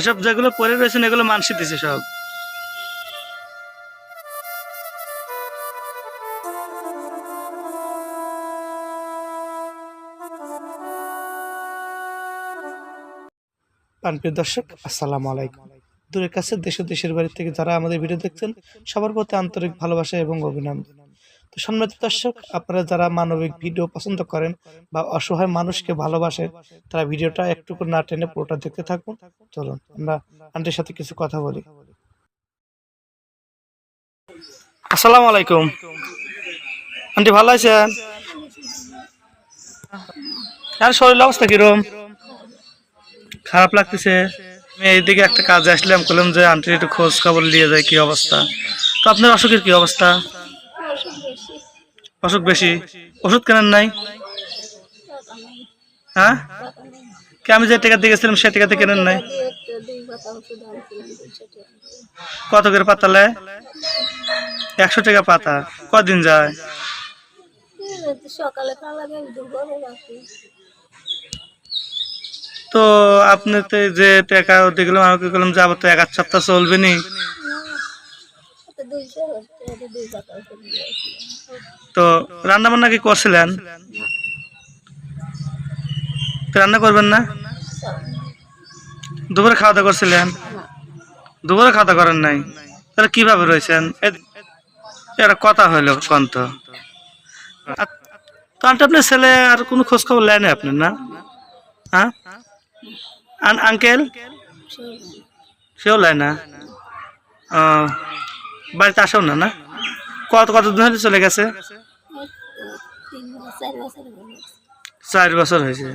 এসব যেগুলো পরে রয়েছেন এগুলো মানসি দিছে সব। দর্শক, আসসালামু আলাইকুম। দূরের কাছে দেশ দেশের বাড়ি থেকে যারা আমাদের ভিডিও দেখছেন, সবার প্রতি আন্তরিক ভালোবাসা এবং অভিনন্দন। তো সম্মানিত দর্শক আপনারা যারা মানবিক ভিডিও পছন্দ করেন বা অসহায় মানুষকে ভালোবাসেন, তারা ভিডিওটা একটু করে না টেনে পুরোটা দেখতে থাকুন। চলুন, আমরা আন্টির সাথে কিছু কথা বলি। আসসালামু আলাইকুম। আন্টি, ভালো আছেন? আর শরীর অবস্থা কিরম? খারাপ লাগতেছে? আমি এইদিকে একটা কাজে আসলাম বললাম যে আন্টির একটু খোঁজ খবর নিয়ে যায় কি অবস্থা? তো আপনার অসুখের কি অবস্থা? অসুখ বেশি? ওষুধ কেনেন নাই? হ্যাঁ? কি আমি যে টাকা দিয়ে গেছিলাম সে টাকাতে কেনেন নাই। কত করে পাতা নেয় একশো টাকা পাতা। কদিন যায়? তো আপনি তো যে টাকা দেখলাম আমাকে বললাম যে আবার তো এক সপ্তাহ চলবে নি। তো রান্না বান্না কি করছিলেন? রান্না করবেন না? দুপুরে খাওয়া দাওয়া করছিলেন? দুপুরে খাওয়া দাওয়া করেন নাই? তাহলে কীভাবে রয়েছেন? এ- এটা কথা হইল কন্ত। তো আপনার ছেলে আর কোনো খোঁজ খবর নেয় না আপনার, না? হ্যাঁ আঙ্কেল? সেও লাই না? বাড়িতে আসেও না না? কত, কতদিন হলে চলে গেছে? চার বছর হয়ে হয়েছে।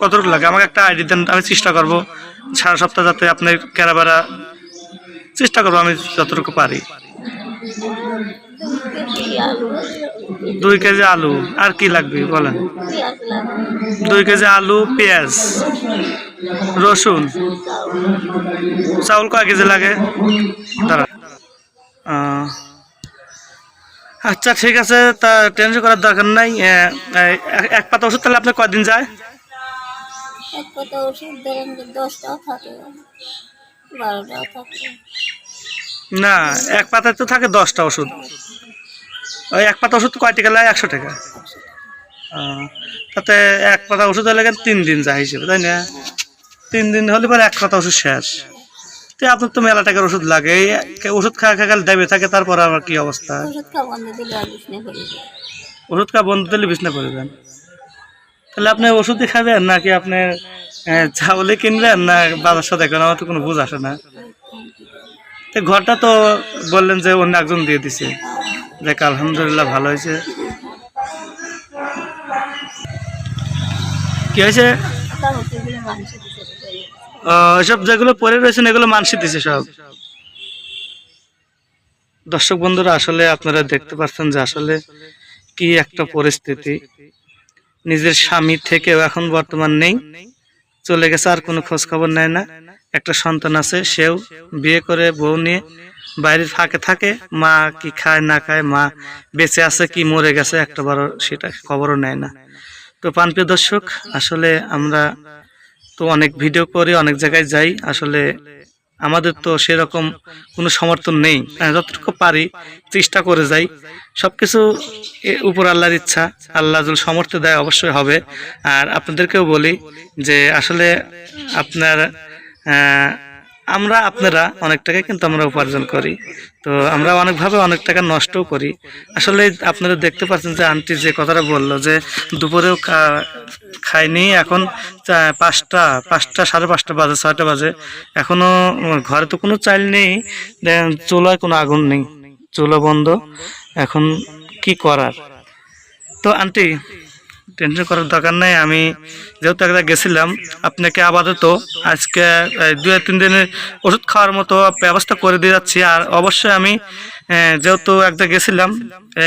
কতটুকু লাগে? আমাকে একটা আইডি দেন, আমি চেষ্টা করব। সারা সপ্তাহ যাতে আপনার কেরাবেরা চেষ্টা করব, আমি যতটুকু পারি। দুই কেজি আলু, আর কি লাগবে বলেন? দুই কেজি আলু, পেঁয়াজ, রসুন। চাউল কয় কেজি লাগে? দাঁড়া আচ্ছা ঠিক আছে তা টেনশন করার দরকার নাই। এক পাতা ওষুধ তাহলে আপনার কয়দিন যায়? এক পাতা ওষুধ ধরেন যে দশটাও থাকে বারোটাও থাকে। না এক পাতায় তো থাকে দশটা ওষুধ। ওই এক পাতা ওষুধ কয় টাকা লাগে? একশো টাকা। তাতে এক পাতা ওষুধ হলে তিন দিন যায় হিসেবে তাই না? তিন দিন হলে পরে এক পাতা ওষুধ শেষ। তো আপনার তো মেলা টাকার ওষুধ লাগে ওষুধ খাওয়া খাওয়া গেলে দেবে থাকে তারপর আমার কি অবস্থা? ওষুধ খাওয়া বন্ধ দিলে বিছনা করবেন? তাহলে আপনি ওষুধই খাবেন নাকি আপনি চাউলে কিনবেন না বাজার সাথে এখন আমার তো কোনো বুঝ আসে না। তো ঘরটা তো বললেন যে অন্য একজন দিয়ে দিছে। দেখ আলহামদুলিল্লাহ ভালো হয়েছে। কি হয়েছে? এসব যেগুলো পরে রয়েছেন এগুলো মানসি দিছে সব। দর্শক বন্ধুরা, আসলে আপনারা দেখতে পাচ্ছেন যে আসলে কি একটা পরিস্থিতি। নিজের স্বামী থেকেও এখন বর্তমান নেই, চলে গেছে, আর কোনো খোঁজ খবর নেয় না। একটা সন্তান আছে, সেও বিয়ে করে, বউ নিয়ে বাইরের ফাঁকে থাকে, মা কি খায়, না খায়, মা বেঁচে আছে কি, মরে গেছে, একটা বারো সেটা খবরও নেয় না। তো পানপ্রিয় দর্শক, আসলে আমরা তো অনেক ভিডিও করে অনেক জায়গায় যাই। আসলে আমাদের তো সেরকম কোনো সমর্থন নেই। হ্যাঁ, যতটুকু পারি চেষ্টা করে যাই। সব কিছু উপর আল্লাহর ইচ্ছা। আল্লাহ যদি সমর্থ দেয় অবশ্যই হবে। আর আপনাদেরকেও বলি যে আসলে আপনার আমরা আপনারা অনেক টাকা কিন্তু আমরা উপার্জন করি। তো আমরা অনেকভাবে অনেক টাকা নষ্টও করি। আসলে আপনারা দেখতে পাচ্ছেন যে আন্টি যে কথাটা বলল যে দুপুরেও খাইনি, এখন পাঁচটা পাঁচটা, সাড়ে পাঁচটা বাজে, ছয়টা বাজে। এখনও ঘরে তো কোনো চাইল নেই চুলায় কোনো আগুন নেই। চুলা বন্ধ, এখন কি করার? তো আন্টি টেনশন করার দরকার নেই। আমি যেহেতু একটা গেছিলাম, আপনাকে আপাতত আজকে দু তিন দিনের ওষুধ খাওয়ার মতো ব্যবস্থা করে দিয়ে যাচ্ছি। আর অবশ্যই আমি যেহেতু একটা গেছিলাম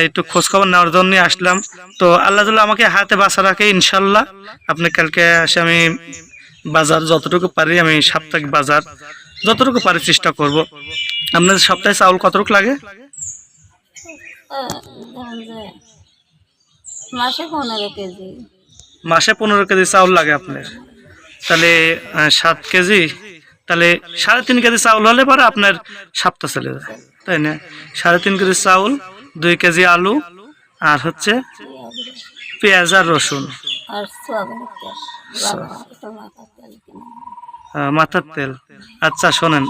একটু খোঁজখবর নেওয়ার জন্যই আসলাম। তো আল্লাহ আমাকে হাতে বাসা রাখে ইনশাল্লাহ আপনি কালকে এসে আমি বাজার যতটুকু পারি, আমি সাপ্তাহিক বাজার যতটুকু পারি চেষ্টা করব। আপনাদের সপ্তাহে চাউল কতটুকু লাগে? মাসে পনেরো কেজি। মাসে পনেরো কেজি চাউল লাগে আপনার। তাহলে সাত কেজি তাহলে সাড়ে তিন কেজি চাউল হলে পরে আপনার সপ্তাহ চলে যায় তাই না? সাড়ে তিন কেজি চাউল দুই কেজি আলু আর হচ্ছে পেঁয়াজ আর রসুন। মাথার তেল। আচ্ছা শোনেন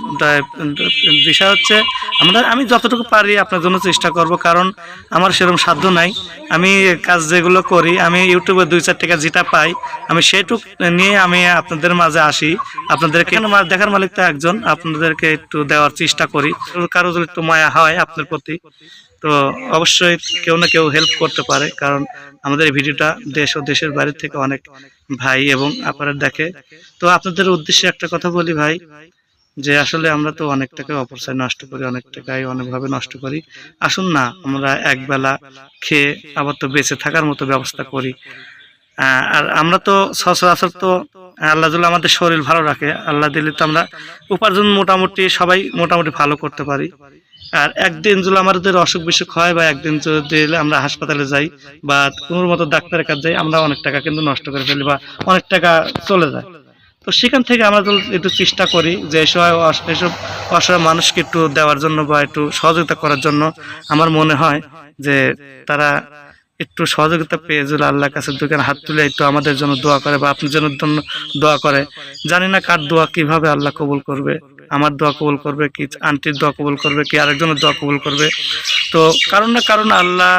বিষয় হচ্ছে আমরা, আমি যতটুকু পারি আপনার জন্য চেষ্টা করব, কারণ আমার সেরকম সাধ্য নাই। আমি কাজ যেগুলো করি, আমি ইউটিউবে দুই চার টাকা যেটা পাই, আমি সেটুক নিয়ে আমি আপনাদের মাঝে আসি। আপনাদেরকে দেখার মালিক তো একজন, আপনাদেরকে একটু দেওয়ার চেষ্টা করি। কারও যদি একটু মায়া হয় আপনার প্রতি। তো অবশ্যই কেউ না কেউ হেল্প করতে পারে, কারণ আমাদের এই ভিডিওটা দেশ ও দেশের বাইরে থেকে অনেক ভাই এবং আপনারা দেখে। তো আপনাদের উদ্দেশ্যে একটা কথা বলি ভাই, যে আসলে আমরা তো অনেক টাকা অপচয় নষ্ট করি, অনেক টাকাই অনেকভাবে নষ্ট করি। আসুন না, আমরা একবেলা খেয়ে আবার তো বেঁচে থাকার মতো ব্যবস্থা করি। আর আমরা তো সচরাচর তো আল্লাহ যদি আমাদের শরীর ভালো রাখে, আল্লাহ দিলে তো আমরা উপার্জন মোটামুটি সবাই মোটামুটি ভালো করতে পারি। আর একদিন যদি আমাদের অসুখ বিসুখ হয় বা একদিন যদি আমরা হাসপাতালে যাই বা কোনো মতো ডাক্তারের কাছে যাই, আমরা অনেক টাকা কিন্তু নষ্ট করে ফেলি বা অনেক টাকা চলে যায়। তো সেখান থেকে আমরা একটু চেষ্টা করি যে এসব এসব অসহায় মানুষকে একটু দেওয়ার জন্য বা একটু সহযোগিতা করার জন্য আমার মনে হয় যে তারা একটু সহযোগিতা পেয়ে যদি আল্লাহর কাছে দোকান হাত তুলে একটু আমাদের জন্য দোয়া করে বা আপনার জন্য দোয়া করে। জানি না কার দোয়া কীভাবে আল্লাহ কবুল করবে। আমার দোয়া কবুল করবে কি আন্টির দোয়া কবুল করবে কি আরেকজনের দোয়া কবুল করবে। তো কারণ না কারণ আল্লাহ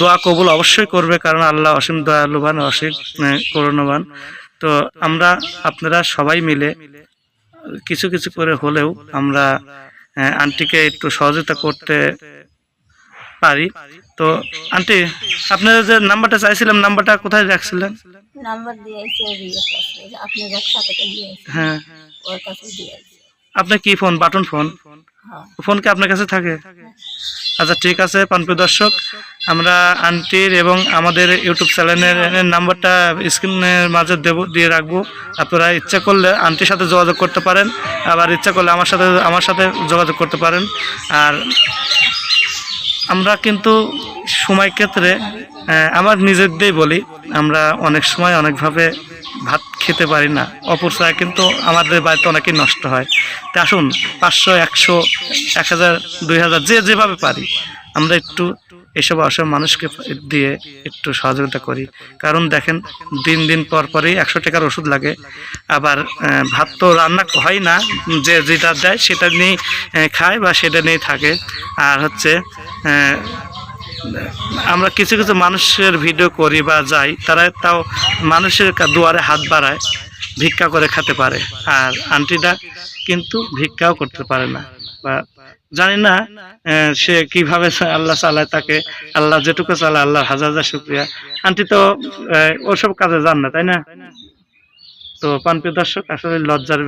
দোয়া কবুল অবশ্যই করবে কারণ আল্লাহ অসীম দয়ালুবান অসীম করুণাবান। তো আমরা আপনারা সবাই মিলে কিছু কিছু করে হলেও আমরা আন্টিকে একটু সহযোগিতা করতে পারি। তো আন্টি আপনার যে নাম্বারটা চাইছিলাম নাম্বারটা কোথায় রাখছিলেন? নাম্বার আপনি হ্যাঁ। ওর কাছে দিয়েছে। আপনার কি ফোন? Button phone? হ্যাঁ। ফোন কি আপনার কাছে থাকে? আচ্ছা ঠিক আছে পানপ্রিয় দর্শক আমরা আন্টির এবং আমাদের ইউটিউব চ্যানেলের নাম্বারটা স্ক্রিনের মাঝে দেব দিয়ে রাখব। আপনারা ইচ্ছা করলে আন্টির সাথে যোগাযোগ করতে পারেন আবার ইচ্ছা করলে আমার সাথে আমার সাথে যোগাযোগ করতে পারেন। আর আমরা কিন্তু সময় ক্ষেত্রে আমার নিজের নিজেরটাই বলি আমরা অনেক সময় অনেকভাবে ভাত খেতে পারি না। অপচয় কিন্তু আমাদের বাড়িতে অনেকেই নষ্ট হয়। তা আসুন, পাঁচশো, একশো, এক হাজার, দুই হাজার, যে যেভাবে পারি, আমরা একটু এসব অসহায় মানুষকে দিয়ে একটু সহযোগিতা করি। কারণ দেখেন, দিন দিন পর পরই একশো টাকার ওষুধ লাগে। আবার ভাত তো রান্না হয় না, যে যেটা দেয় সেটা নিয়েই খায় বা সেটা নিয়েই থাকে। আর হচ্ছে আমরা কিছু কিছু মানুষের ভিডিও করি বা যাই, তারা তাও মানুষের দুয়ারে হাত বাড়ায়, ভিক্ষা করে খেতে পারে। আর আন্টিটা কিন্তু ভিক্ষাও করতে পারে না। বা জানি না সে কীভাবে আল্লাহ চালায় তাকে, আল্লাহ যেটুকু চালায় আল্লাহ হাজার হাজার শুক্রিয়া। আন্টি তো ওসব কাজে যান না, তাই না? তো পানপ্রিয় দর্শক, আসলে লজ্জার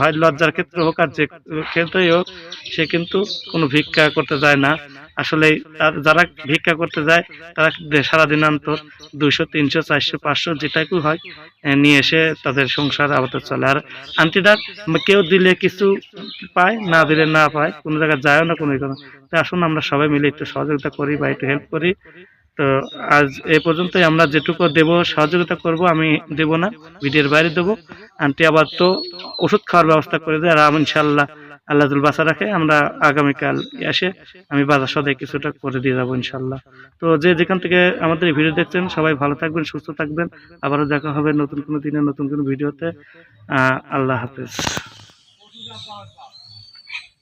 হয় লজ্জার ক্ষেত্রে হোক আর যে ক্ষেত্রেই হোক, সে কিন্তু কোনো ভিক্ষা করতে যায় না। আসলে যারা ভিক্ষা করতে যায়, তারা সারাদিন অন্তর দুইশো, তিনশো, চারশো, পাঁচশো যেটাকু হয় নিয়ে এসে তাদের সংসার আপাতত চলে। আর আন্টিটার কেউ দিলে কিছু পায়, না দিলে না পায়, কোনো জায়গায় যায়ও না, কোনো কোনো তো আসুন আমরা সবাই মিলে একটু সহযোগিতা করি বা একটু হেল্প করি। তো আজ এ পর্যন্তই আমরা যেটুকু দেব, সহযোগিতা করব, আমি দেব না, ভিডিওর বাইরে দেবো। আন্টি আবার তো ওষুধ খাওয়ার ব্যবস্থা করে দেয়, আর আমি ইনশাল্লাহ আল্লাহ বাসা রাখে, আমরা আগামীকাল এসে আমি বাজার সদাই কিছুটা করে দিয়ে যাব ইনশাল্লাহ তো যে যেখান থেকে আমাদের ভিডিও দেখছেন, সবাই ভালো থাকবেন, সুস্থ থাকবেন। আবারও দেখা হবে নতুন কোনো দিনে, নতুন কোনো ভিডিওতে। আল্লাহ হাফেজ।